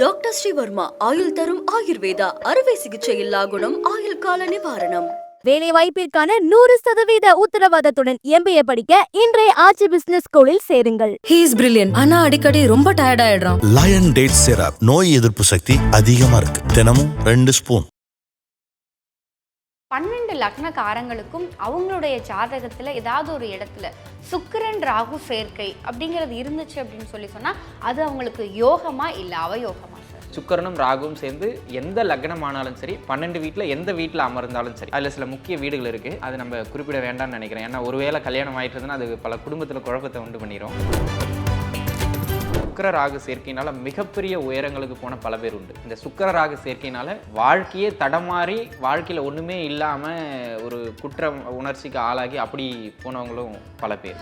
Doctor Sreevarma ஆயுள் தரும் ஆயுர்வேதா அறுவை சிகிச்சை இல்லா குணம் ஆயுள் கால நிவாரணம். வேலை வாய்ப்பிற்கான நூறு சதவீத உத்தரவாதத்துடன் எம்பிஏ படிக்க இன்றைய ஆட்சி பிசினஸ் ஸ்கூலில் சேருங்கள். ஹீ இஸ் பிரில்லியன்ட் ஆனா அடிக்கடி ரொம்ப டயர்ட் ஆயிடுறான். லயன் டேட் சிரப் நோய் எதிர்ப்பு சக்தி அதிகமா இருக்கு. தினமும் ரெண்டு ஸ்பூன் பன்னெண்டு லக்னக்காரங்களுக்கும் அவங்களுடைய ஜாதகத்தில் ஏதாவது ஒரு இடத்துல சுக்கிரன் ராகு சேர்க்கை அப்படிங்கிறது இருந்துச்சு அப்படின்னு சொல்லி சொன்னால் அது அவங்களுக்கு யோகமா இல்லை அவயோகமா சுக்கரனும் ராகுவும் சேர்ந்து எந்த லக்னம் ஆனாலும் சரி பன்னெண்டு வீட்டில் எந்த வீட்டில் அமர்ந்தாலும் சரி அதில் சில முக்கிய வீடுகள் இருக்குது அது நம்ம குறிப்பிட வேண்டாம்னு நினைக்கிறேன். ஏன்னா ஒருவேளை கல்யாணம் ஆயிட்டுதுன்னா அது பல குடும்பத்தில் குழப்பத்தை உண்டு பண்ணிடும் சுக்கர ராகு சேர்க்கையினால மிகப்பெரிய உயரங்களுக்கு போன பல பேர் உண்டு. இந்த சுக்கர ராகு சேர்க்கையினால வாழ்க்கையே தடமாறி வாழ்க்கையில் ஒன்றுமே இல்லாமல் ஒரு குற்ற உணர்ச்சிக்கு ஆளாகி அப்படி போனவங்களும் பல பேர்.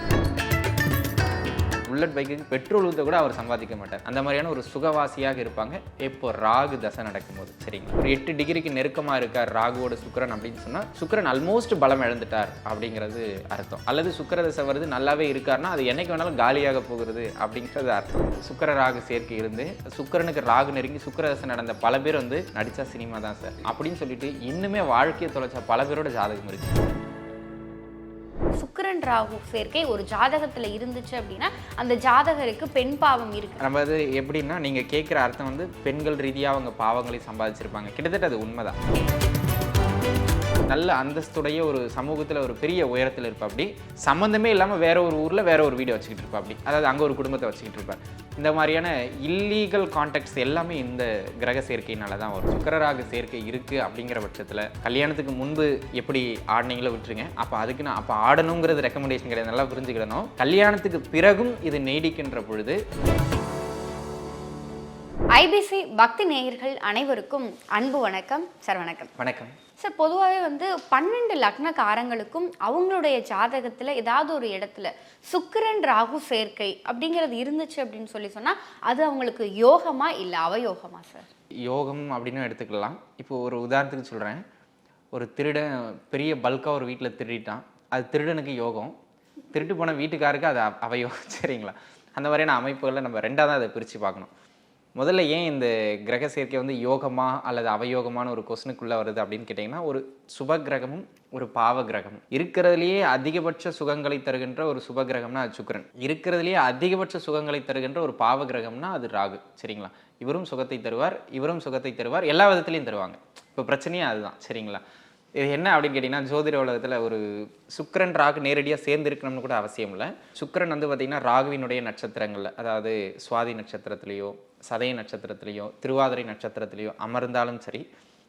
புல்லட் பைக்குக்கு பெட்ரோல் ஊற்ற கூட அவர் சம்பாதிக்க மாட்டார். அந்த மாதிரியான ஒரு சுகவாசியாக இருப்பாங்க. இப்போ ராகு தசை நடக்கும்போது சரிங்களா? ஒரு எட்டு டிகிரிக்கு நெருக்கமாக இருக்கார் ராகுவோட சுக்கரன் அப்படின்னு சொன்னால் சுக்கரன் ஆல்மோஸ்ட் பலம் இழந்துட்டார் அப்படிங்கிறது அர்த்தம். அல்லது சுக்கர தசை வருது நல்லாவே இருக்காருன்னா அது என்னைக்கு வேணாலும் காலியாக போகிறது அப்படிங்கிறது அர்த்தம். சுக்கிர ராகு சேர்க்கை இருந்து சுக்கரனுக்கு ராகு நெருங்கி சுக்கிர தசை நடந்த பல பேர் வந்து நடித்தா சினிமா தான் சார். அப்படின்னு சொல்லிட்டு இன்னுமே வாழ்க்கையை தொலைச்ச பல பேரோட ஜாதகம் இருக்குது சுக்கிரன் ராகு சேர்க்கை ஒரு ஜாதகத்தில் இருந்துச்சு அப்படின்னா அந்த ஜாதகருக்கு பெண் பாவம் இருக்கு. நம்ம அது எப்படின்னா நீங்கள் கேட்குற அர்த்தம் வந்து பெண்கள் ரீதியாக அவங்க பாவங்களை சம்பாதிச்சிருப்பாங்க. கிட்டத்தட்ட அது உண்மைதான். நல்ல அந்தஸ்துடைய ஒரு சமூகத்தில் ஒரு பெரிய உயரத்தில் இருப்பா அப்படி. சம்மந்தமே இல்லாமல் வேற ஒரு ஊரில் வேற ஒரு வீடு வச்சுக்கிட்டு இருப்பா அப்படி. அதாவது அங்கே ஒரு குடும்பத்தை வச்சுக்கிட்டு இருப்பார் இந்த மாதிரியான இல்லீகல் கான்டாக்ட்ஸ் எல்லாமே இந்த கிரக சேர்க்கையினால தான் வரும். சுக்கரராக சேர்க்கை இருக்குது அப்படிங்கிற பட்சத்தில் கல்யாணத்துக்கு முன்பு எப்படி ஆடினீங்களோ விட்டுருங்க. அப்போ அதுக்கு நான் அப்போ ஆடணுங்கிறது ரெக்கமெண்டேஷன் கிடையாது. நல்லா புரிஞ்சுக்கிடணும். கல்யாணத்துக்கு பிறகும் இது நீடிக்கின்ற பொழுது ஐபிசி பக்தி நேயர்கள் அனைவருக்கும் அன்பு வணக்கம் சார் வணக்கம் வணக்கம். சார் பொதுவாகவே வந்து பன்னெண்டு லக்னக்காரங்களுக்கும் அவங்களுடைய ஜாதகத்தில் ஏதாவது ஒரு இடத்துல சுக்கிரன் ராகு சேர்க்கை அப்படிங்கிறது இருந்துச்சு அப்படின்னு சொல்லி சொன்னால் அது அவங்களுக்கு யோகமா இல்லை அவயோகமா சார் யோகம் அப்படின்னு எடுத்துக்கலாம். இப்போ ஒரு உதாரணத்துக்கு சொல்கிறேன் ஒரு திருடன் பெரிய பல்காக ஒரு வீட்டில் திருடிட்டான். அது திருடனுக்கு யோகம். திருட்டு போன வீட்டுக்காருக்கு அது அவயோகம். சரிங்களா? அந்த மாதிரியான அமைப்புகளை நம்ம ரெண்டாக தான் அதை பிரித்து பார்க்கணும். முதல்ல ஏன் இந்த கிரக சேர்க்கை வந்து யோகமா அல்லது அவயோகமான ஒரு கொஸ்டினுக்குள்ளே வருது அப்படின்னு கேட்டிங்கன்னா ஒரு சுப கிரகமும் ஒரு பாவ கிரகம் இருக்கிறதுலையே அதிகபட்ச சுகங்களை தருகின்ற ஒரு சுப கிரகம்னா அது சுக்கரன். இருக்கிறதுலேயே அதிகபட்ச சுகங்களை தருகின்ற ஒரு பாவ கிரகம்னா அது ராகு. சரிங்களா? இவரும் சுகத்தை தருவார் இவரும் சுகத்தை தருவார் எல்லா விதத்துலையும் தருவாங்க. இப்போ பிரச்சனையே அதுதான். சரிங்களா? இது என்ன அப்படின்னு கேட்டிங்கன்னா ஜோதிட உலகத்தில் ஒரு சுக்கரன் ராகு நேரடியாக சேர்ந்து இருக்கணும்னு கூட அவசியம் இல்லை. சுக்கரன் வந்து பார்த்திங்கன்னா ராகுவினுடைய நட்சத்திரங்களில் அதாவது சுவாதி நட்சத்திரத்துலேயோ சதய நட்சத்திரத்திலேயோ திருவாதிரை நட்சத்திரத்திலேயோ அமர்ந்தாலும் சரி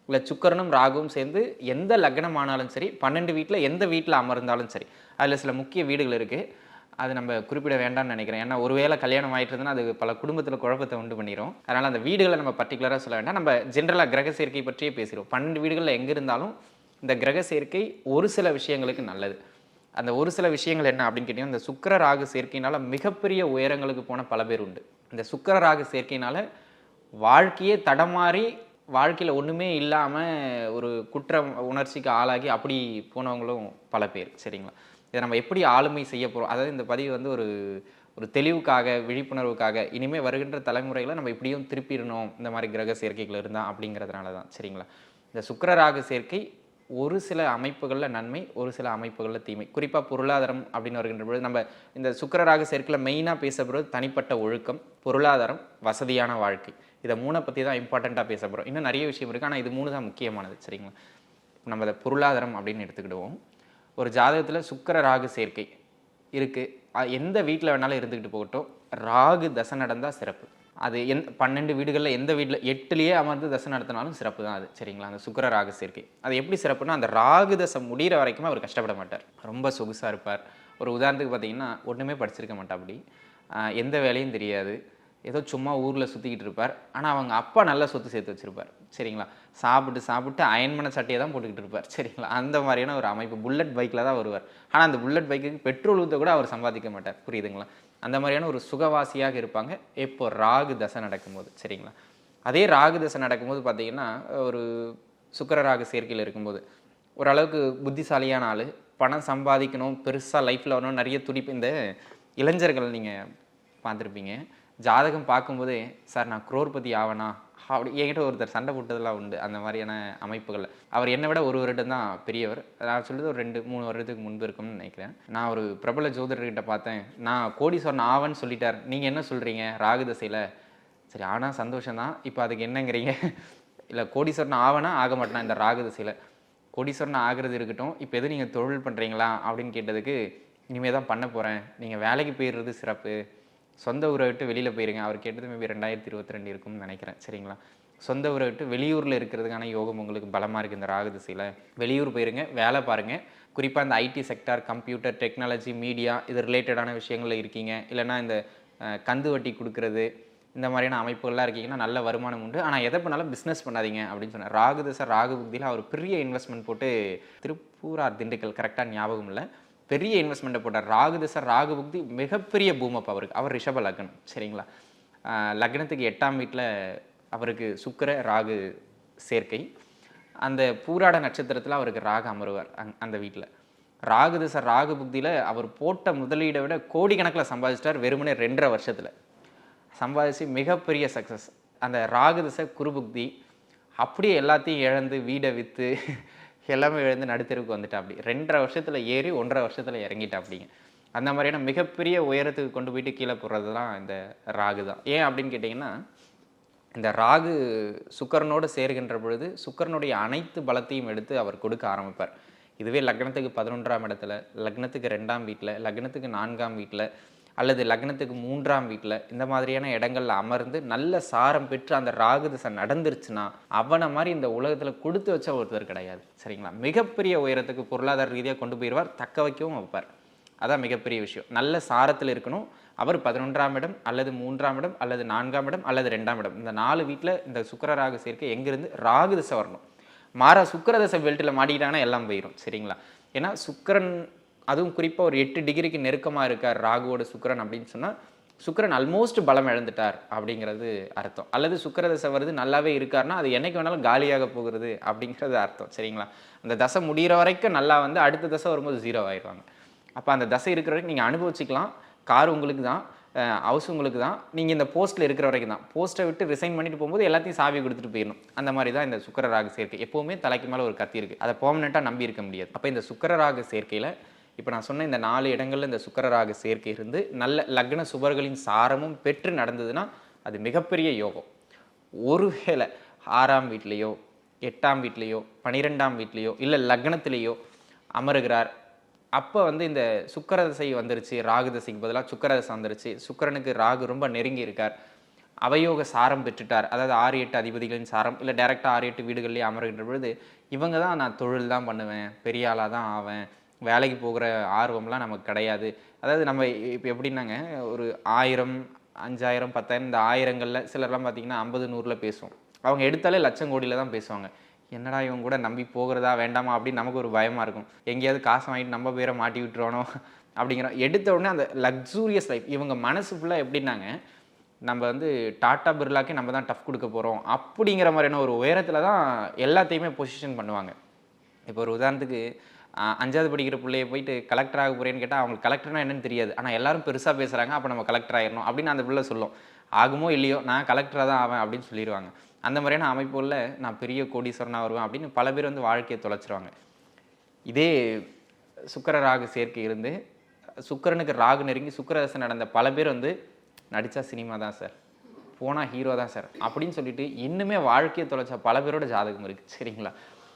இல்லை சுக்கரனும் ராகுவும் சேர்ந்து எந்த லக்னம் ஆனாலும் சரி பன்னெண்டு வீட்டில் எந்த வீட்டில் அமர்ந்தாலும் சரி அதில் சில முக்கிய வீடுகள் இருக்குது அது நம்ம குறிப்பிட வேண்டாம்னு நினைக்கிறேன். ஏன்னா ஒருவேளை கல்யாணம் ஆயிட்டுதுன்னா அது பல குடும்பத்தில் குழப்பத்தை உண்டு பண்ணிடும் அதனால் அந்த வீடுகளை நம்ம பர்டிகுலராக சொல்ல வேண்டாம். நம்ம ஜென்ரலாக கிரக சேர்க்கை பற்றியே பேசிடுவோம் பன்னெண்டு வீடுகளில் எங்கே இருந்தாலும் இந்த கிரக சேர்க்கை ஒரு சில விஷயங்களுக்கு நல்லது. அந்த ஒரு சில விஷயங்கள் என்ன அப்படின்னு கேட்டிங்கன்னா இந்த சுக்கர ராகு சேர்க்கையினால் மிகப்பெரிய உயரங்களுக்கு போன பல பேர் உண்டு. இந்த சுக்கர ராகு சேர்க்கையினால் வாழ்க்கையே தடமாறி வாழ்க்கையில் ஒன்றுமே இல்லாமல் ஒரு குற்ற உணர்ச்சிக்கு ஆளாகி அப்படி போனவங்களும் பல பேர். சரிங்களா? இதை நம்ம எப்படி ஆளுமை செய்ய போகிறோம் அதாவது இந்த பதிவு வந்து ஒரு ஒரு தெளிவுக்காக விழிப்புணர்வுக்காக இனிமேல் வருகின்ற தலைமுறைகளை நம்ம இப்படியும் திருப்பிடணும். இந்த மாதிரி கிரக சேர்க்கைகள் இருந்தால் அப்படிங்கிறதுனால தான் சரிங்களா? இந்த சுக்கிர ராகு சேர்க்கை ஒரு சில அமைப்புகளில் நன்மை ஒரு சில அமைப்புகளில் தீமை. குறிப்பாக பொருளாதாரம் அப்படின்னு வருகின்ற பொழுது நம்ம இந்த சுக்கரராக சேர்க்கையில் மெயினாக பேசப்படுறது தனிப்பட்ட ஒழுக்கம் பொருளாதாரம் வசதியான வாழ்க்கை. இதை மூணை பற்றி தான் இம்பார்ட்டண்ட்டாக பேச போகிறோம் இன்னும் நிறைய விஷயம் இருக்குது ஆனால் இது மூணு தான் முக்கியமானது. சரிங்களா? நம்ம அதை பொருளாதாரம் அப்படின்னு எடுத்துக்கிடுவோம். ஒரு ஜாதகத்தில் சுக்கர ராகு சேர்க்கை இருக்குது எந்த வீட்டில் வேணாலும் இருந்துக்கிட்டு போகட்டும். ராகு தசை நடந்தால் சிறப்பு. அது எந் பன்னெண்டு வீடுகளில் எந்த வீட்டில் எட்டுலேயே அமர்ந்து தசை நடத்தினாலும் சிறப்பு தான் அது. சரிங்களா? அந்த சுக்கர ராகு சேர்க்கை. அது எப்படி சிறப்புனா அந்த ராகு தசை முடிகிற வரைக்கும் அவர் கஷ்டப்பட மாட்டார். ரொம்ப சொகுசாக இருப்பார். ஒரு உதாரணத்துக்கு பார்த்தீங்கன்னா ஒன்றுமே படிச்சிருக்க மாட்டா அப்படி எந்த வேலையும் தெரியாது. ஏதோ சும்மா ஊரில் சுற்றிக்கிட்டு இருப்பார். ஆனால் அவங்க அப்பா நல்ல சொத்து சேர்த்து வச்சுருப்பார். சரிங்களா? சாப்பிட்டு சாப்பிட்டு அயன் பண்ண சட்டையை தான் போட்டுக்கிட்டு இருப்பார். சரிங்களா? அந்த மாதிரியான ஒரு அமைப்பு. புல்லட் பைக்கில் தான் வருவார். ஆனால் அந்த புல்லட் பைக்குக்கு பெட்ரோல் ஊற்ற கூட அவர் சம்பாதிக்க மாட்டார். புரியுதுங்களா? அந்த மாதிரியான ஒரு சுகவாசியாக இருப்பாங்க. எப்போ ராகு தசை நடக்கும்போது சரிங்களா? அதே ராகு தசை நடக்கும்போது பார்த்தீங்கன்னா ஒரு சுக்கர ராகு சேர்க்கையில் இருக்கும்போது ஓரளவுக்கு புத்திசாலியான ஆள் பணம் சம்பாதிக்கணும் பெருசாக லைஃப்பில் வரணும் நிறைய துடிப்பு இந்த இளைஞர்கள் நீங்கள் பார்த்துருப்பீங்க. ஜாதகம் பார்க்கும்போதே சார் நான் குரோர்பதி ஆவனா? அப்படி என்கிட்ட ஒருத்தர் சண்டை போட்டதெல்லாம் உண்டு. அந்த மாதிரியான அமைப்புகள். அவர் என்னை விட ஒரு வருடம் தான் பெரியவர். நான் சொல்லுது ஒரு ரெண்டு மூணு வருடத்துக்கு முன்பு இருக்கும்னு நினைக்கிறேன். நான் ஒரு பிரபல ஜோதிடர்கிட்ட பார்த்தேன். நான் கோடீஸ்வரன் ஆவன்னு சொல்லிட்டார். நீங்கள் என்ன சொல்கிறீங்க ராகு தசையில். சரி ஆனால் சந்தோஷம் இப்போ அதுக்கு என்னங்கிறீங்க? இல்லை கோடீஸ்வரன் ஆவனா ஆக மாட்டேனா இந்த ராகு தசையில்? கோடீஸ்வரன் ஆகிறது இருக்கட்டும். இப்போ எது நீங்கள் தொழில் பண்ணுறீங்களா அப்படின்னு கேட்டதுக்கு இனிமேல் தான் பண்ண போகிறேன் நீங்கள் வேலைக்கு போயிடுறது சிறப்பு. சொந்த ஊரை விட்டு வெளியில் போயிருங்க. அவர் கேட்டது மேபி ரெண்டாயிரத்தி இருபத்தி ரெண்டு இருக்கும்னு நினைக்கிறேன். சரிங்களா? சொந்த ஊரை விட்டு வெளியூரில் இருக்கிறதுக்கான யோகம் உங்களுக்கு பலமாக இருக்குது இந்த ராகு திசையில். வெளியூர் போயிருங்க. வேலை பாருங்கள் குறிப்பாக இந்த IT sector computer technology media இது ரிலேட்டடான விஷயங்களில் இருக்கீங்க. இல்லைன்னா இந்த கந்து வட்டி கொடுக்கறது இந்த மாதிரியான அமைப்புகள்லாம் இருக்கீங்கன்னா நல்ல வருமானம் உண்டு. ஆனால் எதை பண்ணாலும் பிஸ்னஸ் பண்ணாதீங்க அப்படின்னு சொன்னார். ராகு தசை ராகு புக்தியில் அவர் பெரிய இன்வெஸ்ட்மெண்ட் போட்டு திருப்பூரார் திண்டுக்கல். கரெக்டாக ஞாபகம் இல்லை. பெரிய இன்வெஸ்ட்மெண்ட்டை போட்டார் ராகு திசை ராகு புக்தி மிகப்பெரிய பூமப் அவருக்கு. அவர் ரிஷப லக்னம் சரிங்களா? லக்னத்துக்கு எட்டாம் வீட்டில் அவருக்கு சுக்கர ராகு சேர்க்கை. அந்த பூராட நட்சத்திரத்தில் அவருக்கு ராகு அமருவார் அங் அந்த வீட்டில் ராகு திசை ராகு புக்தியில் அவர் போட்ட முதலீடை விட கோடிக்கணக்கில் சம்பாதிச்சிட்டார் வெறுமனே ரெண்டரை வருஷத்தில். சம்பாதிச்சு மிகப்பெரிய சக்ஸஸ் அந்த ராகு திசை குருபுக்தி அப்படியே எல்லாத்தையும் இழந்து வீடை விற்று எல்லாமே எழுந்து நடுத்தருக்கு வந்துட்டா அப்படி ரெண்டரை வருஷத்தில் ஏறி ஒன்றரை வருஷத்தில் இறங்கிட்டா அப்படிங்க அந்த மாதிரியான மிகப்பெரிய உயரத்துக்கு கொண்டு போயிட்டு கீழே போடுறது தான் இந்த ராகு தான். ஏன் அப்படின்னு கேட்டிங்கன்னா இந்த ராகு சுக்கரனோடு சேர்கின்ற பொழுது சுக்கரனுடைய அனைத்து பலத்தையும் எடுத்து அவர் கொடுக்க ஆரம்பிப்பார். இதுவே லக்னத்துக்கு பதினொன்றாம் இடத்துல லக்னத்துக்கு ரெண்டாம் வீட்டில் லக்னத்துக்கு நான்காம் வீட்டில் அல்லது லக்னத்துக்கு மூன்றாம் வீட்டில் இந்த மாதிரியான இடங்கள்ல அமர்ந்து நல்ல சாரம் பெற்று அந்த ராகு திசை நடந்துருச்சுன்னா அவனை மாதிரி இந்த உலகத்தில் கொடுத்து வச்ச ஒருத்தர் கிடையாது. சரிங்களா? மிகப்பெரிய உயரத்துக்கு பொருளாதார ரீதியாக கொண்டு போயிடுவார் தக்க வைக்கவும் வைப்பார். அதான் மிகப்பெரிய விஷயம். நல்ல சாரத்தில் இருக்கணும். அவர் பதினொன்றாம் இடம் அல்லது மூன்றாம் இடம் அல்லது நான்காம் இடம் அல்லது ரெண்டாம் இடம். இந்த நாலு வீட்டில் இந்த சுக்கர ராகு சேர்க்கை எங்கேருந்து? ராகு திசை வரணும். மாறா சுக்கர தசை பெல்ட்டில் மாட்டிக்கிட்டாங்கன்னா எல்லாம் போயிடும் சரிங்களா? ஏன்னா சுக்கரன் அதுவும் குறிப்பாக ஒரு எட்டு டிகிரிக்கு நெருக்கமாக இருக்கார் ராகுவோட சுக்கரன் அப்படின்னு சொன்னால் சுக்கரன் ஆல்மோஸ்ட் பலம் இழந்துட்டார் அப்படிங்கிறது அர்த்தம். அல்லது சுக்கர தசை வருது நல்லாவே இருக்காருன்னா அது என்னைக்கு வேணாலும் காலியாக போகிறது அப்படிங்கிறது அர்த்தம். சரிங்களா? அந்த தசை முடிகிற வரைக்கும் நல்லா வந்து அடுத்த தசை வரும்போது ஜீரோ ஆயிடுவாங்க. அப்போ அந்த தசை இருக்கிற வரைக்கும் நீங்கள் அனுபவிச்சிக்கலாம். கார் உங்களுக்கு தான் ஹவுஸ் உங்களுக்கு தான். நீங்கள் இந்த போஸ்ட்டில் இருக்கிற வரைக்கும் தான். போஸ்ட்டை விட்டு ரிசைன் பண்ணிட்டு போகும்போது எல்லாத்தையும் சாவி கொடுத்துட்டு போயிடணும். அந்த மாதிரி தான் இந்த சுக்கர ராகு சேர்க்கை. எப்போவுமே தலைக்கு மேலே ஒரு கத்தி இருக்குது அதை பெர்மனெண்ட்டாக நம்பி இருக்க முடியாது. அப்போ இந்த சுக்கர ராகு சேர்க்கையில் இப்போ நான் சொன்ன இந்த நாலு இடங்களில் இந்த சுக்கரராக சேர்க்கை இருந்து நல்ல லக்ன சுபர்களின் சாரமும் பெற்று நடந்ததுன்னா அது மிகப்பெரிய யோகம். ஒருவேளை ஆறாம் வீட்லேயோ எட்டாம் வீட்லேயோ பனிரெண்டாம் வீட்லேயோ இல்லை லக்னத்திலேயோ அமருகிறார். அப்போ வந்து இந்த சுக்கர தசை வந்துருச்சு ராகு தசைக்கு பதிலாக சுக்கர தசை வந்துருச்சு. சுக்கிரனுக்கு ராகு ரொம்ப நெருங்கி இருக்கார். அவயோக சாரம் பெற்றுட்டார். அதாவது ஆறு எட்டு அதிபதிகளின் சாரம் இல்லை டேரெக்டாக ஆறு எட்டு வீடுகள்லேயே அமருகின்ற பொழுது இவங்க தான் நான் தொழில் தான் பண்ணுவேன் பெரிய ஆளாக தான் ஆவேன் வேலைக்கு போகிற ஆர்வம்லாம் நமக்கு கிடையாது. அதாவது நம்ம இப்போ எப்படின்னாங்க ஒரு ஆயிரம் அஞ்சாயிரம் பத்தாயிரம் இந்த ஆயிரங்களில் சிலர்லாம் பார்த்தீங்கன்னா ஐம்பது நூறில் பேசுவோம். அவங்க எடுத்தாலே லட்சம் கோடியில் தான் பேசுவாங்க. என்னடா இவங்க கூட நம்பி போகிறதா வேண்டாமா அப்படின்னு நமக்கு ஒரு பயமாக இருக்கும். எங்கேயாவது காசு வாங்கிட்டு நம்ம பேரை மாட்டி விட்டுருவானோ அப்படிங்கிற எடுத்த உடனே அந்த லக்ஸூரியஸ் லைஃப் இவங்க மனசு ஃபுல்லாக எப்படின்னாங்க நம்ம வந்து டாட்டா பிர்லாக்கே நம்ம தான் டஃப் கொடுக்க போகிறோம் அப்படிங்கிற மாதிரியான ஒரு உயரத்தில் தான் எல்லாத்தையுமே பொசிஷன் பண்ணுவாங்க. இப்போ ஒரு உதாரணத்துக்கு அஞ்சாவது படிக்கிற பிள்ளைய போயிட்டு கலெக்டர் ஆக போகிறேன்னு கேட்டால் அவங்களுக்கு கலெக்டர்னா என்னன்னு தெரியாது. ஆனால் எல்லாரும் பெருசாக பேசுகிறாங்க அப்போ நம்ம கலெக்டர் ஆகிடணும் அப்படின்னு அந்த பிள்ளை சொல்லும். ஆகுமோ இல்லையோ நான் கலெக்டராக தான் ஆவேன் அப்படின்னு சொல்லிடுவாங்க. அந்த மாதிரியான அமைப்புகளில் நான் பெரிய கோடீஸ்வரனாக வருவேன் அப்படின்னு பல பேர் வந்து வாழ்க்கையை தொலைச்சிருவாங்க. இதே சுக்கர ராகு சேர்க்கை இருந்து சுக்கரனுக்கு ராகு நெருங்கி சுக்கிரதசை நடந்த பல பேர் வந்து நடித்தா சினிமா தான் சார். போனால் ஹீரோ தான் சார். அப்படின்னு சொல்லிட்டு இன்னுமே வாழ்க்கையை தொலைச்ச பல பேரோட ஜாதகம் இருக்குது சரிங்களா?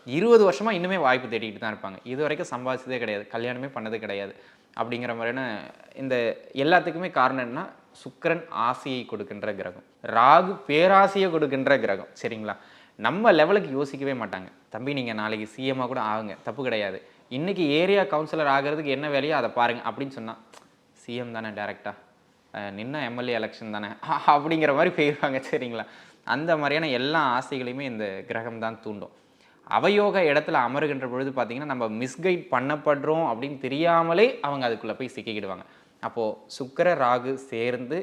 இருபது வருஷமாக இன்னுமே வாய்ப்பு தேடிக்கிட்டு தான் இருப்பாங்க. இது வரைக்கும் சம்பாதிச்சதே கிடையாது. கல்யாணமே பண்ணது கிடையாது. அப்படிங்கிற மாதிரியான இந்த எல்லாத்துக்குமே காரணம் என்ன சுக்கரன் ஆசையை கொடுக்கின்ற கிரகம். ராகு பேராசையை கொடுக்கின்ற கிரகம். சரிங்களா? நம்ம லெவலுக்கு யோசிக்கவே மாட்டாங்க. தம்பி நீங்கள் நாளைக்கு சிஎம்மாக கூட ஆகுங்க. தப்பு கிடையாது. இன்றைக்கி ஏரியா கவுன்சிலர் ஆகிறதுக்கு என்ன வேலையோ அதை பாருங்கள் அப்படின்னு சொன்னால் சிஎம் தானே டேரெக்டாக நின்ன எம்எல்ஏ எலெக்ஷன் தானே? அப்படிங்கிற மாதிரி போயிடுவாங்க சரிங்களா? அந்த மாதிரியான எல்லா ஆசைகளையுமே இந்த கிரகம் தான் தூண்டும். அவயோக இடத்துல அமருகின்ற பொழுது பார்த்திங்கன்னா நம்ம மிஸ்கைட் பண்ணப்படுறோம் அப்படின்னு தெரியாமலே அவங்க அதுக்குள்ளே போய் சிக்கிக்கிடுவாங்க. அப்போது சுக்கர ராகு சேர்ந்து